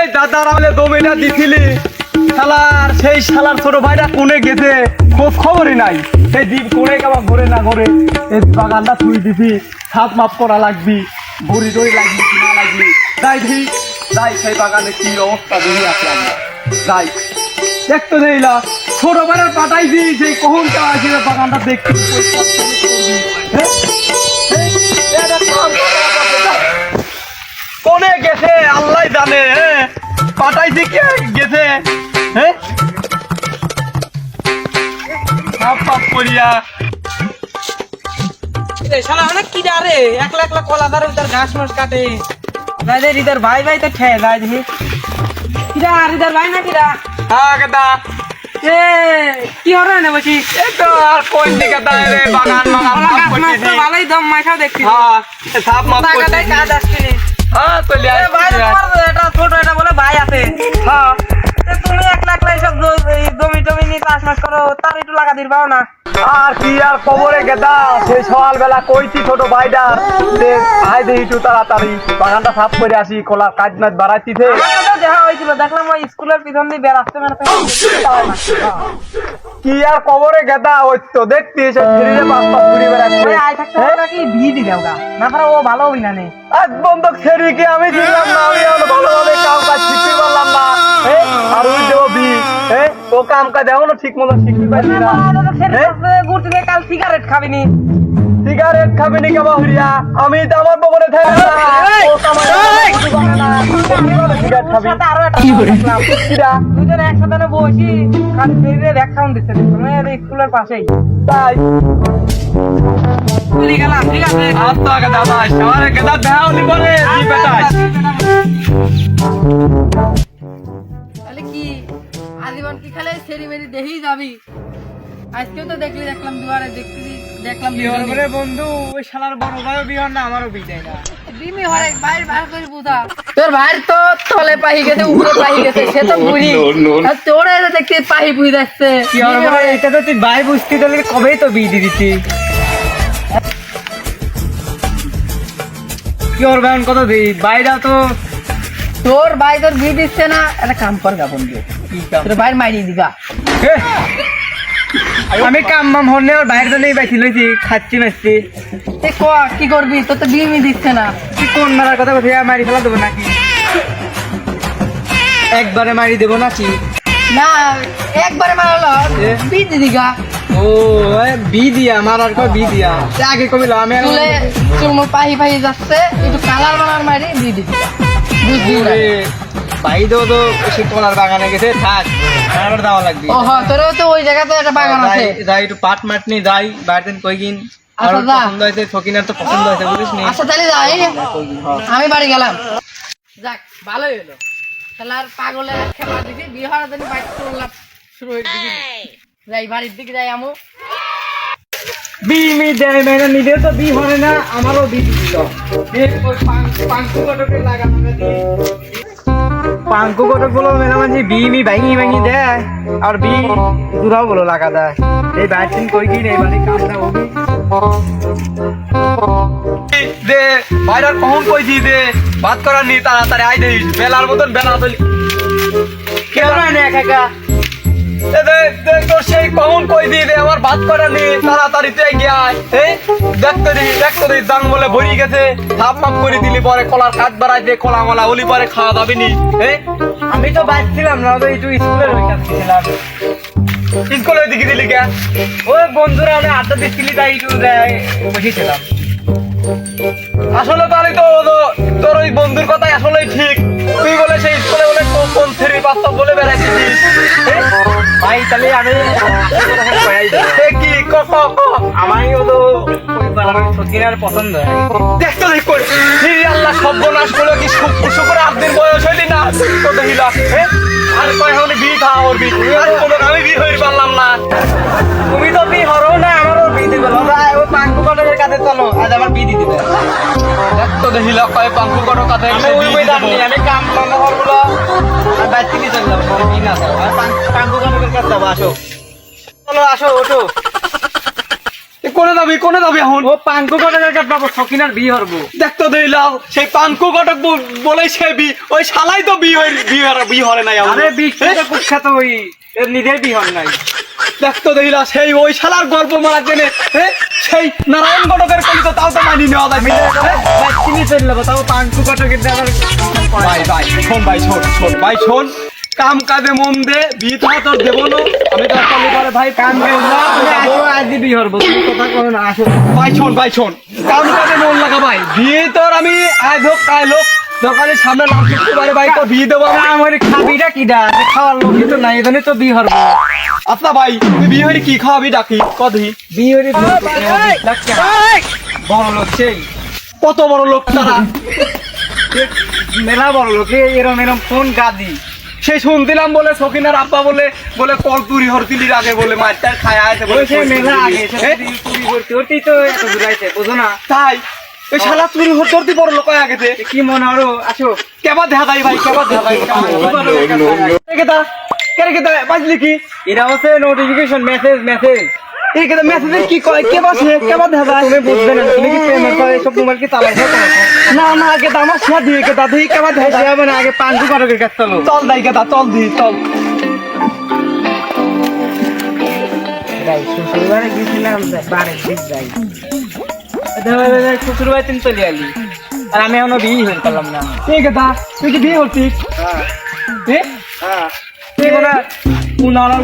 এই দাদার আমলে জমিটা দিছিলি। শালার, সেই শালার ছোট ভাইটা কোনে গেছে? খোঁজ খবরই নাই। সেই দ্বীপ কোনে কেমন ঘুরে না ঘুরে? এই বাগানটা তুই দিবি, সাপ মাপ করা লাগবি, বড়ি টড়ি লাগবি না লাগবি। যাই দিবি যাই, সেই বাগানে কি অবস্থা দেখি আছে আমরা যাই। দেখতো দেইলা ছোট ভাইয়ের পাঠাই দিই সেই কখনটা আছে বাগানটা দেখতে। কোনে গেছে? আল্লাহ জানে হ্যাঁ পাঠাইছে কে গেছে? হ্যাঁ পাপ করিয়া। শালা অনেক কি একলা একলা কলা দারে উধার ঘাস মাস কাটে। রিদার ভাই ভাই তো ঠে কিরা রিদার ভাই না কিরা হ্যাঁ এ কি হরে না বসি? এই তো আর কোন দিকে বাগান ভালোই দম দেখছি। হ্যাঁ এ সাপ মাপ টাকা কাজ আসছে হ্যাঁ চলে আসছি এটা ছোট এটা বলে ভাই আছে। হ্যাঁ। তুমি একলা একলা এইসব জমি টমি নিয়ে চাষ মাস করো তার একটু লাগা দির পাও না। আর কি আর খবরে গেদা? সেই সকালবেলা কইছি ছোট ভাইটার যে আয় দেহি একটু তাড়াতাড়ি বাগানটা সাফ করে আসি কলা কাজ নাচ বাড়াইতিছে। দেখা হয়েছিল দেখলাম ওই স্কুলের পিছন দিয়ে বেড়াচ্ছে বেড়াতে কি আর কবরে গেদা? ওই তো দেখতি সে ফিরে পাঁচ পাঁচ ঘুরে বেড়াচ্ছে আই থাকতে হবে নাকি বিয়ে দি দেওগা না পারা ও ভালো হই না নে। আজ বন্ধক ছেড়ে আমি দিলাম না? আমি ভালোভাবে কাম কাজ শিখতে পারলাম না। আর ওই দেবো বি ও কাম কাজ এখনও ঠিক মতো শিখতে পারছি না। ঘুরতে গিয়ে কাল সিগারেট খাবি নি। সিগারেট খাবি? নি কেমন হইয়া আমি তো আমার পকেটে থাকি? দুজনে একসাথে বসি খালি শরীরে দিচ্ছে স্কুলের পাশেই। তাই? ঠিক আছে? আত্মা গেদা ভাই দেওয়া নি বলে দেখেই যাবি। আজকেও তো দেখলি দেখলাম দুয়ারে দেখলি দেখলাম বিহর বন্ধু? ওই শালার বড় ভাইও বিহর না আমারও বিয়ে দেয় না। বিমি হরে বাইরে বার করে বুঝা। তোর ভাইয়ের তো তলে পাহি গেছে উপরে পাহি গেছে সে তো বুড়ি। আর তোর এটা দেখতে পাহি বুঝি যাচ্ছে। বিহর করে এটা তো তুই ভাই বুঝতি তাহলে কবেই তো বিয়ে দিয়ে দিতি। কি ওর ভাই কত দিই বাইরা তো তোর ভাই তোর বিয়ে দিচ্ছে না একটা কাম কর গা বন্ধু। তোর ভাইয়ের মাইরি দিগা আমি কাম মাম হলে ওর বাইরে তো নেই বাইছি লইছি খাচ্ছি মারছি তুই ক কি করবি তোর তো বিয়ে দিচ্ছে না। তুই কোন মারার কথা কোথায় মারি ফেলা দেবো নাকি একবারে মারি দেবো নাকি না একবারে মারালো এ? বিয়ে দি দিগা ও এ, বি দিয়া মারার কয় বি দিয়া। সে আগে কবিল আমি চুলে চুল পাহি পাহি যাচ্ছে একটু কালার বানার মারি দিয়ে দিবি ভাই তো তো সে কলার বাগানে গেছে থাক আমার দেওয়া লাগবে। ও হ্যাঁ তোরও তো ওই জায়গাতে একটা বাগান আছে। যাই- যাই একটু পাট মাট নিয়ে যাই বাইরে কয়েকদিন আর আচ্ছা, পছন্দ হয়েছে ফকিনার তো পছন্দ হয়েছে বুঝিস নি? আচ্ছা তাহলে যাই। হ্যাঁ। আমি বাড়ি গেলাম। যাক ভালোই হলো। খেলার পাগলের খেলা দেখি বাইক চললাম শুরু হয়ে দিবি যাই বাড়ির দিকে যাই আমু। বি মি দেয় মেনে নিলে তো বি হয় না আমারও বি দিল পাঙ্কু কটকে লাগানো পাঙ্কু কটকগুলো মেলা মাঝে বি মি ভাঙি ভাঙি দেয় আর বি দূরাও গুলো লাগা দেয় এই বাইটিন কই কি নেই মানে কামটা হবি দে বাইরের কখন দি দে? ভাত করার নি তাড়াতাড়ি আই দে বেলার মতন বেলা তলি কেমন একা একা তোর সেই কখন কই দি আমার ভাত করার নি তাড়াতাড়ি তুই গিয়ে দেখতে দি দেখতে দি জাং বলে ভরি গেছে সাপ মাপ করে দিলি পরে কলার কাঠ বাড়াই দে কলা মলা ওলি পরে খাওয়া যাবে নি আমি তো বাঁচছিলাম না তো একটু স্কুলের ওই কাছে ছিলাম স্কুলে দিকে দিলি কে? ওই বন্ধুরা আমি আড্ডা দিচ্ছিলি তাই একটু বসেছিলাম। আসলে তাহলে তো তোর ওই বন্ধুর কথাই আসলেই ঠিক। তুই বলে সেই স্কুলে বলে কোন- কোন বাস্তব বলে বেড়াইছিস? ভাই তাহলে আমি কি ক ক ক? আমারও তো ওই পছন্দ দেখতো দেখ হি আল্লাহ সর্বনাশ করল কি শুক্র আট দিন বয়স হইলি না? তো দেখিলা আর কয় হলে বি খাওয়া ওর বি। আর কোনো আমি বি হইতে পারলাম না। তুমি তো বি হরো না আমারও বি দিবে। ও পাঙ্কু পাঙ্কু করো ওই দাম নেই আমি কাম কাম আর বাইর থেকে আমার না পাঙ্কু কাছে যাব আসো। চলো আসো ওঠো। কোনে যাবি কোনে যাবি এখন? ও পাঙ্কু কটাকার কাট পাবো সকিনার বিয়ে হরবো। দেখতো দিলাম সেই পানকু কটক বলে সে বি ওই শালাই তো বি হই বি হরে নাই আরে বিখ্যাত কুখ্যাত ওই এর নিজের বিয়ে হর নাই। দেখতো দিলা সেই ওই শালার গল্প মারার জন্য সেই নারায়ণ কটকের কলি তো তাও তো মানি নেওয়া যাবে। ভাই চিনি চলে যাব তাও কটাকের দেওয়ার ভাই ভাই শোন ভাই শোন শোন ভাই শোন। কাম কাজে মন দে তো তোর দেবো না। আমি তো কলি করে ভাই কাম আজ বিয়ে হরবো কথা কো না আসো। ভাই শোন ভাই শোন। কাম কাজে মন লাগা ভাই। বিয়ে তোর আমি আজ হোক কাল হোক দোকানে সামনে লাভ করতে পারে ভাই তো বিয়ে দেবো আমি। আমার খাবিটা কিডা খাওয়ার লোকই তো নাই এজন্যই তো বিয়ে হরবো আচ্ছা ভাই তুই বিয়ে হয়ে কি খাওয়াবি ডাকি? কদি। বিয়ে হরি বড় লোক সেই। কত বড় লোক তারা? মেলা বড় লোক এরম এরম কোন গাদি? সেই শুনছিলাম বলে সকিনার আব্বা বলে বলে কল তুরি হরতিলির আগে বলে মাছটা খায় আছে বলে সে মেলা আগে? চুরি করতে তো এত বুঝো না। তাই? ওই শালা তুরি হরতি বড় লোক হয়ে গেছে। কি মনে হলো আসো। কেবা দেখা যায় ভাই কেবা দেখা কেরে কেতা বাজলি কি? এটা হচ্ছে নোটিফিকেশন মেসেজ মেসেজ এই কেতা মেসেজে কি কয়? কেবা সে কেবা দেখা যায় তুমি বুঝবে না তুমি কি প্রেমের পরে সব মোবাইল কি তালাই না না কেতা আমার শেয়া দিয়ে কেতা দিয়ে কেবা দেখা যায় যাবে না আগে পাঁচশো কারকের কাছে চলো। চল দাই কেতা চল দি চল। শ্বশুরবাড়ি গেছিলাম বাড়ির দিক যাই। শ্বশুর বাড়ি তুমি চলে আলি আর আমি এখনও বিয়ে হয়ে পারলাম না। কেতা তুই কি বিয়ে কি উনারা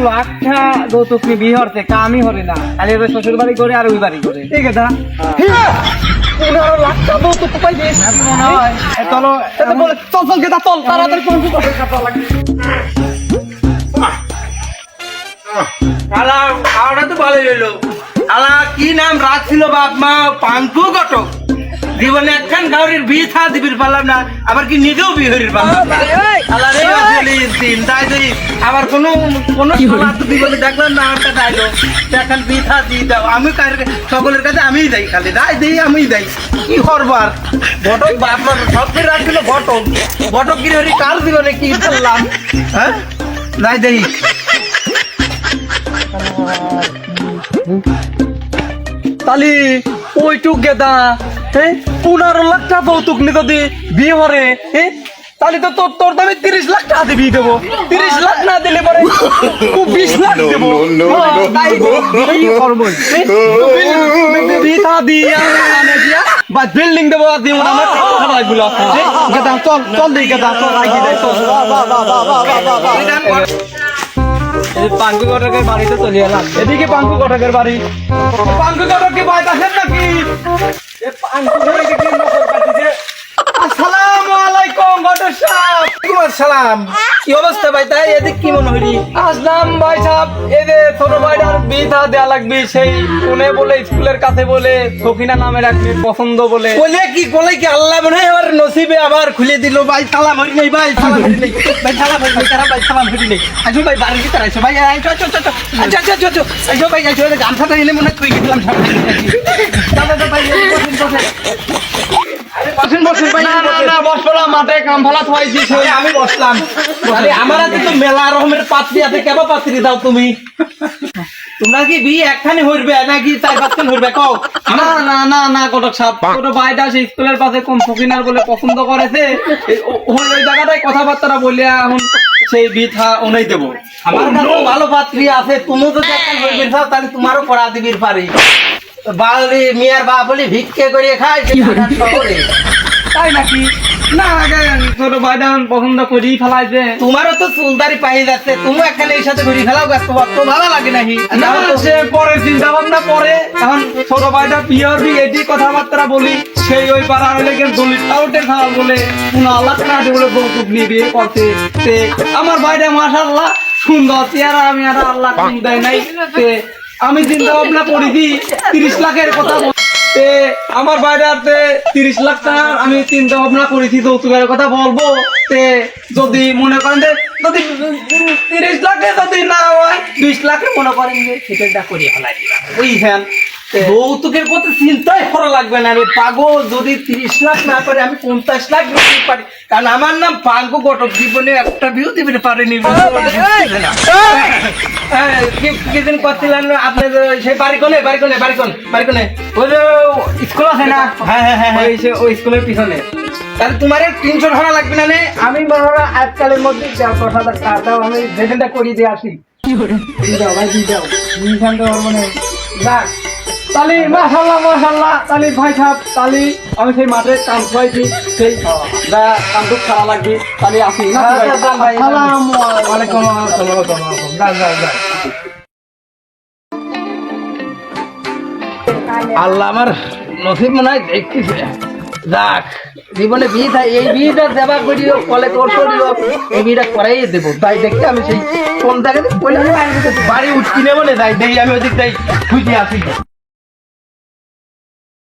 বিয়ে হরতে কামই হরে না। খালি শ্বশুর বাড়ি করে আর ওই বাড়ি করে। লাখ দিস মনে হয়। চলো বলে চল চল তাড়াতাড়ি আলা তো ভালোই হইল। আলা কি নাম রাখছিল বাপ মা? পাঙ্কু ঘটক। জীবনে একখান গাউরির বিয়ে থা দিবির পারলাম না আবার কি নিজেও বিয়ে হরির পারলাম আবার কোনো কোনো জীবনে দেখলাম না আমার কাছে আইলো তো এখন বিয়ে থা দিয়ে দাও আমি কার সকলের কাছে আমিই যাই খালি দাই দিই আমিই যাই কি করবার? ঘটক সব ফিরে কার জীবনে কি করলাম? হ্যাঁ? দেই। তালি ওইটুক গেদা হ্যাঁ পনেরো লাখ টাকা যৌতুক নি যদি বিয়ে হরে হ্যাঁ তাহলে তো তোর তোর দামে তিরিশ লাখ টাকা দিয়ে বিয়ে দেবো। তিরিশ লাখ না দিলে পরে বিশ লাখ দেবো। বিল্ডিং দেবো দিব চল চল দিই গেদা চল পাঙ্কু কটকের বাড়িতে চলে এলাম। এদিকে পাঙ্কু কটকের বাড়ি। পাঙ্কু কটকের বাড়ি আছেন নাকি? পাঙ্কু কটকে কি নকল কাটিছে আসসালামু আলাইকুম ঘটক সাহেব সালাম। কি অবস্থা ভাই? তাই এদিক কি মনে হইলি? আসলাম ভাই সাহেব এই যে ছোট ভাইটার বিধা দেয়া লাগবে সেই উনি বলে স্কুলের কাছে বলে সখিনা নামে রাখবে পছন্দ বলে। বলে কি বলে কি আল্লাহ মনে হয় এবার নসিবে আবার খুলে দিল? ভাই নেই ভাই নেই। ভাই নেই তারা ভাই হরি নেই। আসো ভাই বাড়ির ভিতরে আসো ভাই আইসো আইসো আইসো আচ্ছা আচ্ছা আচ্ছা আইসো ভাই আইসো গামছাটা এনে মনে হয় তুই গেছিলাম দাদা দাদা ভাই বসেন বসেন ভাই না না না বসবো না মাঠে কাম ফালা থোয়াই আমি বসলাম। আরে আমার হাতে তো মেলা রকমের পাত্রী আছে কেবা পাত্রী দাও তুমি? তোমরা কি বিয়ে একখানে হইবে নাকি চার পাঁচখান হইবে কও। না না না না কটক সাহেব ছোট ভাইটা সেই স্কুলের পাশে কম সকিনার বলে পছন্দ করেছে। ওই জায়গাটায় কথাবার্তা বলে এখন সেই বিথা উনাই দেবো। আমার কাছেও ভালো পাত্রী আছে তুমিও তো একখান হইবে চাও তাহলে তোমারও করা দিবির পারি। বাড়ি মিয়ার বাপ বলি ভিক্ষে করে খায়। তাই নাকি? না আগে ছোট ভাইটা এখন পছন্দ করি ফেলাইছে তোমারও তো চুলদারি পাই যাচ্ছে তুমি একখানে এই সাথে ঘুরি ফেলাও গাছ তোমার তো ভালো লাগে নাকি? না সে পরে চিন্তা ভাবনা পরে। এখন ছোট ভাইটা পিওর এটি কথাবার্তা বলি সেই ওই পাড়া হলে কিন্তু দলিত আউটে খাওয়া বলে আল্লাহ কাটে বলে যৌতুক নিয়ে বিয়ে করতে আমার ভাইটা মাশাল্লাহ সুন্দর চেহারা আমি আর আল্লাহ দেয় নাই আমি চিন্তা ভাবনা করেছি তিরিশ লাখের কথা বল- আমার বাইরে তিরিশ লাখ টাকা, আমি চিন্তা ভাবনা করেছি যৌতুকের কথা বলব। তে, যদি মনে করেন যে, যদি তিরিশ লাখে যদি না হয়, বিশ লাখে মনে করেন যে সেটা করিয়ে ফেলাই দিবা বুঝছেন? যৌতুকের কথা চিন্তাই করা লাগবে না। রে পাগল যদি তিরিশ লাখ না করে আমি পঞ্চাশ লাখ দিতে পারি কারণ আমার নাম ঘটক জীবনে একটা বিউ দিতে পারেনি হ্যাঁ, কিছুদিন করছিলেন আপনাদের সেই বাড়ি কোনে বাড়ি কোনে বাড়ি কোন বাড়ি কোনে ওই যে স্কুল আছে না? হ্যাঁ হ্যাঁ হ্যাঁ ওই স্কুলের পিছনে। তাহলে তোমার তিনশো ধরা লাগবে না আমি আজকালের মধ্যে দশ হাজার টাকা দাও আমি যেখানটা করি দিয়ে আসি। দিয়ে দাও ভাই দাও। এইখানটা ওর মানে যাক তালি মাশাল্লাহ মাশাল্লাহ তালি ভাই সাহেব তালি। আমি সেই মাঠে কাম করাইছি সেই খারাপ লাগবে তালি আসি। না আল্লাহ আমার নসিব মনে হয় দেখতেছে। যাক জীবনে বিয়ে থাকে এই বিয়েটা দেবা করিও কলে করছ এই বিয়েটা করাই দেবো। তাই দেখতে আমি সেই কোন জায়গাতে বাড়ি উঠকি নেব না যাই। দেখি আমি ওদিক তাই খুঁজে আসি।